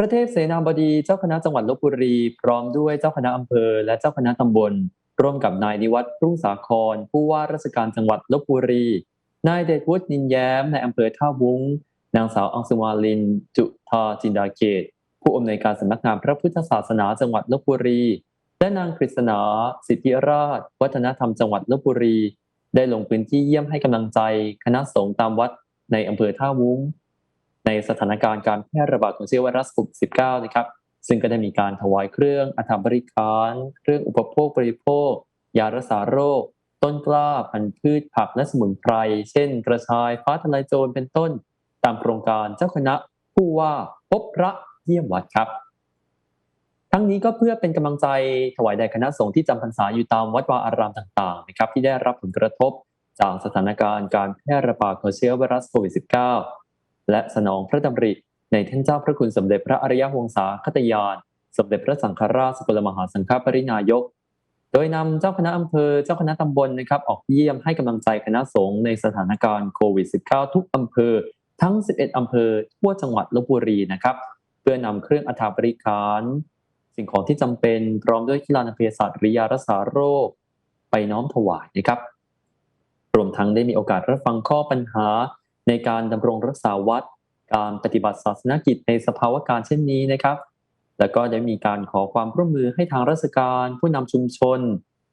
พระเทพเสนาบดีเจ้าคณะจังหวัดลบบุรี พร้อมด้วยเจ้าคณะอำเภอ และเจ้าคณะตำบล ร่วมกับนายนิวัฒน์รุ่งสาคร ผู้ว่าราชการจังหวัดลบบุรี นายเดชวุฒินินแย้มในอำเภอท่าวุ้ง นางสาวอังสุมาลิน จุธาจินดาเกต ผู้อำนวยการสำนักงานพระพุทธศาสนาจังหวัดลบบุรี และนางกฤษณาสิทธิราช วัฒนธรรมจังหวัดลบบุรี ได้ลงพื้นที่เยี่ยมให้กำลังใจ คณะสงฆ์ตามวัดในอำเภอท่าวุ้ง ในสถานการณ์การแพร่ระบาดของเชื้อไวรัสโควิด -19 นะครับ ซึ่งก็ได้มีการถวายเครื่องอัฐบริการ เครื่องอุปโภคบริโภค ยารักษาโรค ต้นกล้าพันธุ์พืชผักและสมุนไพร เช่น กระชายฟ้าทะลายโจรเป็นต้น ตามโครงการเจ้าคณะผู้ว่าพบพระเยี่ยมวัดครับ ทั้งนี้ก็เพื่อเป็นกำลังใจถวายแด่คณะสงฆ์ที่จำพรรษาอยู่ตามวัดวาอารามต่างๆนะครับที่ได้รับผลกระทบจากสถานการณ์การแพร่ระบาดของเชื้อไวรัสโควิด -19 และสนองพระดำริในท่านเจ้าพระคุณสมเด็จพระอริยวงศาคตยาน สมเด็จพระสังฆราชสกลมหาสังฆปรินายก โดยนำเจ้าคณะอำเภอ เจ้าคณะตำบลนะครับออกเยี่ยมให้กำลังใจคณะสงฆ์ในสถานการณ์โควิด -19 ทุกอำเภอ ทั้ง 11 อำเภอทั่วจังหวัดลบบุรีนะครับ เพื่อนำเครื่องอัฐบริการสิ่งของที่จำเป็นพร้อมด้วยกีฬานเภสัชรือยารักษาโรค ไปน้อมถวายนะครับ รวมทั้งได้มีโอกาสรับฟังข้อปัญหา ในการดำรงรักษาวัด การปฏิบัติศาสนกิจในสภาวะการเช่นนี้นะครับ แล้วก็ได้มีการขอความร่วมมือให้ทางราชการ ผู้นำชุมชน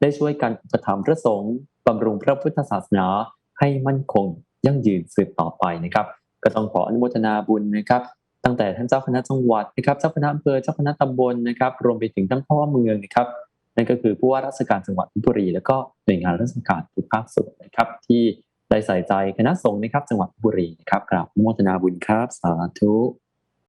ได้ช่วยกันอุปถัมภ์พระสงฆ์บำรุงพระพุทธศาสนาให้มั่นคงยั่งยืนสืบต่อไปนะครับ ก็ต้องขออนุโมทนาบุญนะครับ ตั้งแต่ท่านเจ้าคณะจังหวัดนะครับเจ้าคณะอำเภอเจ้าคณะตำบลนะครับ รวมไปถึงทั้งพ่อเมืองนะครับนั่นก็คือผู้ว่าราชการจังหวัดลพบุรี แล้วก็หน่วยงานราชการทุกภาคส่วนนะครับที่ ได้ใส่ใจคณะสงฆ์นะครับ จังหวัดบุรีนะครับกราบอนุโมทนาบุญครับ สาธุ